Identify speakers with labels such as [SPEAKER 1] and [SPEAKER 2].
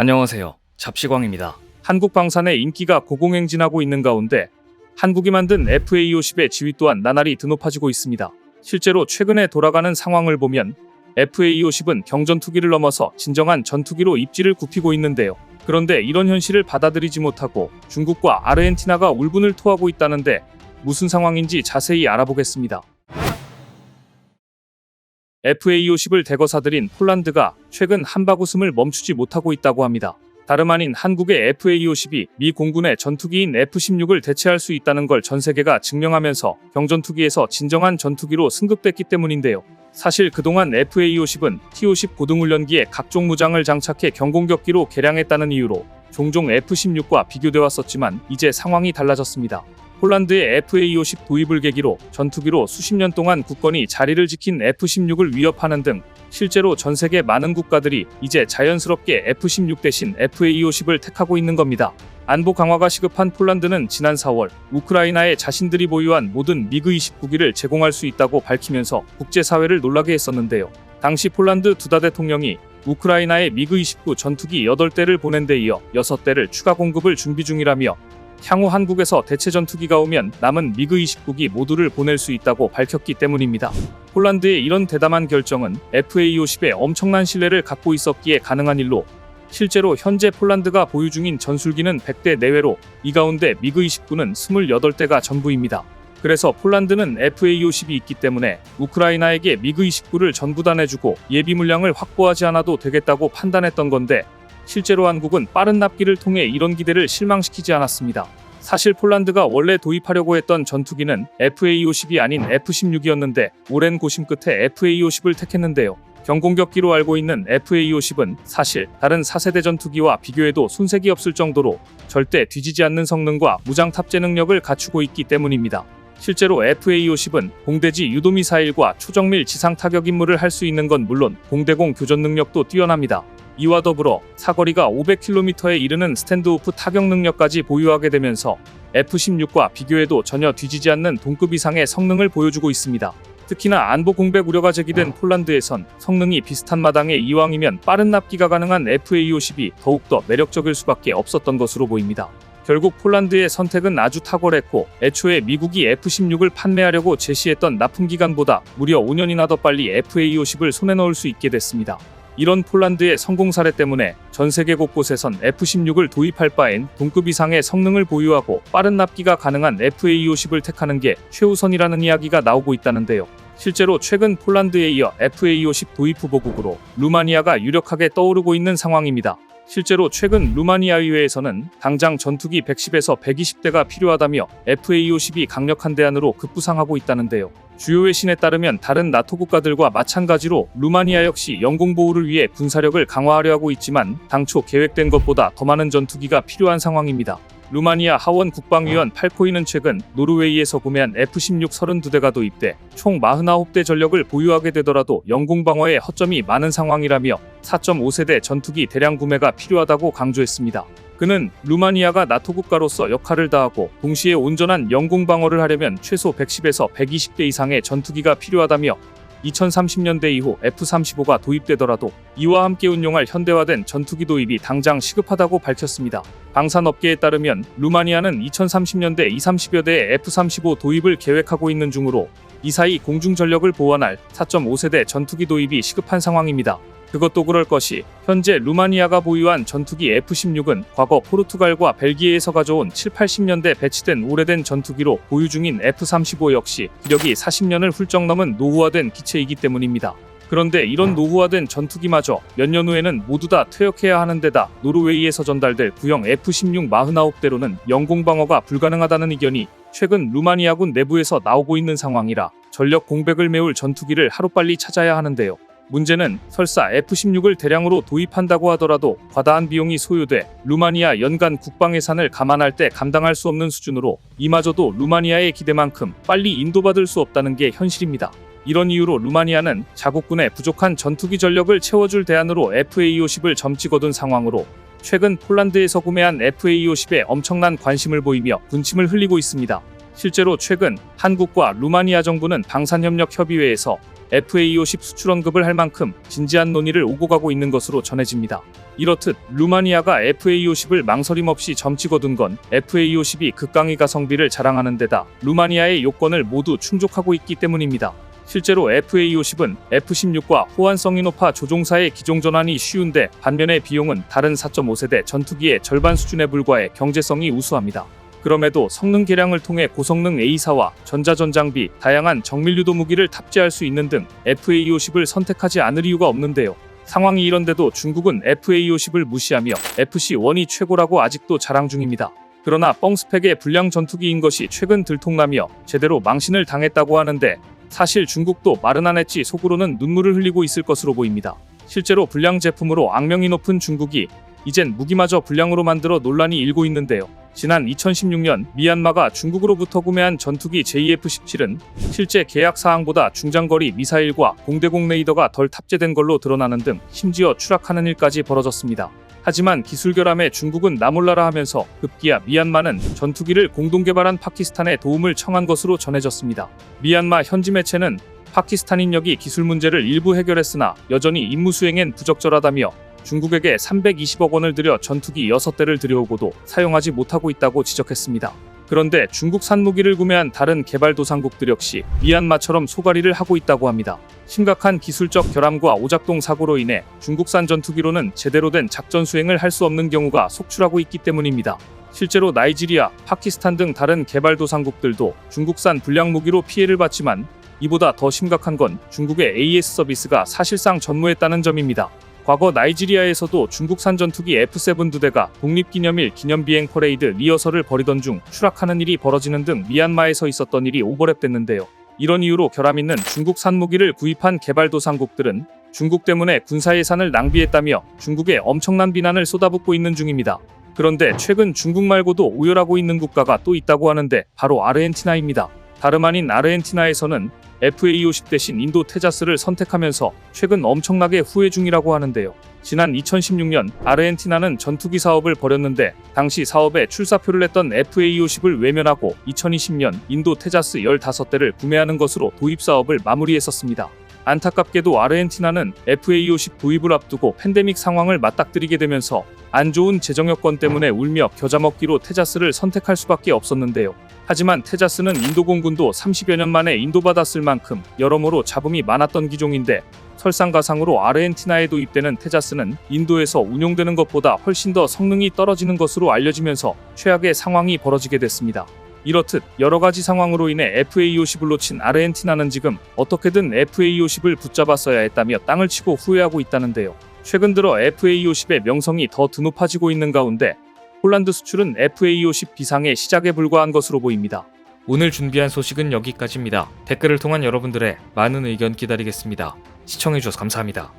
[SPEAKER 1] 안녕하세요. 잡시광입니다.
[SPEAKER 2] 한국 방산의 인기가 고공행진하고 있는 가운데 한국이 만든 FA50의 지위 또한 나날이 드높아지고 있습니다. 실제로 최근에 돌아가는 상황을 보면 FA50은 경전 투기를 넘어서 진정한 전투기로 입지를 굽히고 있는데요. 그런데 이런 현실을 받아들이지 못하고 중국과 아르헨티나가 울분을 토하고 있다는데 무슨 상황인지 자세히 알아보겠습니다. FA50을 대거 사들인 폴란드가 최근 한바구음을 멈추지 못하고 있다고 합니다. 다름 아닌 한국의 FA50이 미 공군의 전투기인 F-16을 대체할 수 있다는 걸 전 세계가 증명하면서 경전투기에서 진정한 전투기로 승급됐기 때문인데요. 사실 그동안 FA50은 T-50 고등훈련기에 각종 무장을 장착해 경공격기로 개량했다는 이유로 종종 F-16과 비교돼 왔었지만 이제 상황이 달라졌습니다. 폴란드의 FA50 도입을 계기로 전투기로 수십 년 동안 국권이 자리를 지킨 F-16을 위협하는 등 실제로 전 세계 많은 국가들이 이제 자연스럽게 F-16 대신 FA-50을 택하고 있는 겁니다. 안보 강화가 시급한 폴란드는 지난 4월 우크라이나에 자신들이 보유한 모든 미그 29기를 제공할 수 있다고 밝히면서 국제사회를 놀라게 했었는데요. 당시 폴란드 두다 대통령이 우크라이나에 미그 29 전투기 8대를 보낸 데 이어 6대를 추가 공급을 준비 중이라며 향후 한국에서 대체 전투기가 오면 남은 미그 29기 모두를 보낼 수 있다고 밝혔기 때문입니다. 폴란드의 이런 대담한 결정은 FA50에 엄청난 신뢰를 갖고 있었기에 가능한 일로 실제로 현재 폴란드가 보유 중인 전술기는 100대 내외로 이 가운데 미그 29는 28대가 전부입니다. 그래서 폴란드는 FA50이 있기 때문에 우크라이나에게 미그 29를 전부 다 내주고 예비 물량을 확보하지 않아도 되겠다고 판단했던 건데 실제로 한국은 빠른 납기를 통해 이런 기대를 실망시키지 않았습니다. 사실 폴란드가 원래 도입하려고 했던 전투기는 FA-50이 아닌 F-16이었는데 오랜 고심 끝에 FA-50을 택했는데요. 경공격기로 알고 있는 FA-50은 사실 다른 4세대 전투기와 비교해도 손색이 없을 정도로 절대 뒤지지 않는 성능과 무장 탑재 능력을 갖추고 있기 때문입니다. 실제로 FA-50은 공대지 유도미사일과 초정밀 지상 타격 임무를 할 수 있는 건 물론 공대공 교전 능력도 뛰어납니다. 이와 더불어 사거리가 500km에 이르는 스탠드오프 타격 능력까지 보유하게 되면서 F-16과 비교해도 전혀 뒤지지 않는 동급 이상의 성능을 보여주고 있습니다. 특히나 안보 공백 우려가 제기된 폴란드에선 성능이 비슷한 마당에 이왕이면 빠른 납기가 가능한 FA-50이 더욱더 매력적일 수밖에 없었던 것으로 보입니다. 결국 폴란드의 선택은 아주 탁월했고 애초에 미국이 F-16을 판매하려고 제시했던 납품 기간보다 무려 5년이나 더 빨리 FA-50을 손에 넣을 수 있게 됐습니다. 이런 폴란드의 성공 사례 때문에 전 세계 곳곳에선 F-16을 도입할 바엔 동급 이상의 성능을 보유하고 빠른 납기가 가능한 FA-50을 택하는 게 최우선이라는 이야기가 나오고 있다는데요. 실제로 최근 폴란드에 이어 FA-50 도입 후보국으로 루마니아가 유력하게 떠오르고 있는 상황입니다. 실제로 최근 루마니아 의회에서는 당장 전투기 110에서 120대가 필요하다며 FA-50이 강력한 대안으로 급부상하고 있다는데요. 주요 외신에 따르면 다른 나토 국가들과 마찬가지로 루마니아 역시 영공 보호를 위해 군사력을 강화하려 하고 있지만 당초 계획된 것보다 더 많은 전투기가 필요한 상황입니다. 루마니아 하원 국방위원 팔코이는 최근 노르웨이에서 구매한 F-16 32대가 도입돼 총 49대 전력을 보유하게 되더라도 영공 방어에 허점이 많은 상황이라며 4.5세대 전투기 대량 구매가 필요하다고 강조했습니다. 그는 루마니아가 나토 국가로서 역할을 다하고 동시에 온전한 영공 방어를 하려면 최소 110에서 120대 이상의 전투기가 필요하다며 2030년대 이후 F-35가 도입되더라도 이와 함께 운용할 현대화된 전투기 도입이 당장 시급하다고 밝혔습니다. 방산업계에 따르면 루마니아는 2030년대 230여 대의 F-35 도입을 계획하고 있는 중으로 이 사이 공중 전력을 보완할 4.5세대 전투기 도입이 시급한 상황입니다. 그것도 그럴 것이 현재 루마니아가 보유한 전투기 F-16은 과거 포르투갈과 벨기에에서 가져온 7, 80년대 배치된 오래된 전투기로 보유 중인 F-35 역시 기력이 40년을 훌쩍 넘은 노후화된 기체이기 때문입니다. 그런데 이런 노후화된 전투기마저 몇 년 후에는 모두 다 퇴역해야 하는 데다 노르웨이에서 전달될 구형 F-16 49대로는 영공 방어가 불가능하다는 의견이 최근 루마니아군 내부에서 나오고 있는 상황이라 전력 공백을 메울 전투기를 하루빨리 찾아야 하는데요. 문제는 설사 F-16을 대량으로 도입한다고 하더라도 과다한 비용이 소요돼 루마니아 연간 국방 예산을 감안할 때 감당할 수 없는 수준으로 이마저도 루마니아의 기대만큼 빨리 인도받을 수 없다는 게 현실입니다. 이런 이유로 루마니아는 자국군의 부족한 전투기 전력을 채워줄 대안으로 FA-50을 점찍 얻은 상황으로 최근 폴란드에서 구매한 FA-50에 엄청난 관심을 보이며 군침을 흘리고 있습니다. 실제로 최근 한국과 루마니아 정부는 방산협력 협의회에서 FA-50 수출 언급을 할 만큼 진지한 논의를 오고 가고 있는 것으로 전해집니다. 이렇듯 루마니아가 FA50을 망설임 없이 점치 거둔 건 FA50이 극강의 가성비를 자랑하는 데다 루마니아의 요건을 모두 충족하고 있기 때문입니다. 실제로 FA50은 F16과 호환성이 높아 조종사의 기종 전환이 쉬운데 반면에 비용은 다른 4.5세대 전투기의 절반 수준에 불과해 경제성이 우수합니다. 그럼에도 성능 개량을 통해 고성능 A사와 전자전 장비, 다양한 정밀유도 무기를 탑재할 수 있는 등 FA50을 선택하지 않을 이유가 없는데요. 상황이 이런데도 중국은 FA50을 무시하며 FC1이 최고라고 아직도 자랑 중입니다. 그러나 뻥스펙의 불량 전투기인 것이 최근 들통나며 제대로 망신을 당했다고 하는데 사실 중국도 말은 안 했지 속으로는 눈물을 흘리고 있을 것으로 보입니다. 실제로 불량 제품으로 악명이 높은 중국이 이젠 무기마저 불량으로 만들어 논란이 일고 있는데요. 지난 2016년 미얀마가 중국으로부터 구매한 전투기 JF-17은 실제 계약 사항보다 중장거리 미사일과 공대공 레이더가 덜 탑재된 걸로 드러나는 등 심지어 추락하는 일까지 벌어졌습니다. 하지만 기술 결함에 중국은 나몰라라 하면서 급기야 미얀마는 전투기를 공동 개발한 파키스탄에 도움을 청한 것으로 전해졌습니다. 미얀마 현지 매체는 파키스탄 인력이 기술 문제를 일부 해결했으나 여전히 임무 수행엔 부적절하다며 중국에게 320억 원을 들여 전투기 6대를 들여오고도 사용하지 못하고 있다고 지적했습니다. 그런데 중국산 무기를 구매한 다른 개발도상국들 역시 미얀마처럼 소가리를 하고 있다고 합니다. 심각한 기술적 결함과 오작동 사고로 인해 중국산 전투기로는 제대로 된 작전 수행을 할 수 없는 경우가 속출하고 있기 때문입니다. 실제로 나이지리아, 파키스탄 등 다른 개발도상국들도 중국산 불량 무기로 피해를 봤지만 이보다 더 심각한 건 중국의 AS 서비스가 사실상 전무했다는 점입니다. 과거 나이지리아에서도 중국산 전투기 F7 두 대가 독립기념일 기념비행 퍼레이드 리허설을 벌이던 중 추락하는 일이 벌어지는 등 미얀마에서 있었던 일이 오버랩됐는데요. 이런 이유로 결함 있는 중국산 무기를 구입한 개발도상국들은 중국 때문에 군사 예산을 낭비했다며 중국에 엄청난 비난을 쏟아붓고 있는 중입니다. 그런데 최근 중국 말고도 우열하고 있는 국가가 또 있다고 하는데 바로 아르헨티나입니다. 다름 아닌 아르헨티나에서는 FA50 대신 인도 테자스를 선택하면서 최근 엄청나게 후회 중이라고 하는데요. 지난 2016년 아르헨티나는 전투기 사업을 벌였는데 당시 사업에 출사표를 냈던 FA50을 외면하고 2020년 인도 테자스 15대를 구매하는 것으로 도입 사업을 마무리했었습니다. 안타깝게도 아르헨티나는 FA50 도입을 앞두고 팬데믹 상황을 맞닥뜨리게 되면서 안 좋은 재정 여건 때문에 울며 겨자 먹기로 테자스를 선택할 수밖에 없었는데요. 하지만 테자스는 인도 공군도 30여 년 만에 인도받았을 만큼 여러모로 잡음이 많았던 기종인데 설상가상으로 아르헨티나에 도입되는 테자스는 인도에서 운용되는 것보다 훨씬 더 성능이 떨어지는 것으로 알려지면서 최악의 상황이 벌어지게 됐습니다. 이렇듯 여러 가지 상황으로 인해 FA50을 놓친 아르헨티나는 지금 어떻게든 FA50을 붙잡았어야 했다며 땅을 치고 후회하고 있다는데요. 최근 들어 FA50의 명성이 더 드높아지고 있는 가운데 폴란드 수출은 FA50 비상의 시작에 불과한 것으로 보입니다.
[SPEAKER 1] 오늘 준비한 소식은 여기까지입니다. 댓글을 통한 여러분들의 많은 의견 기다리겠습니다. 시청해주셔서 감사합니다.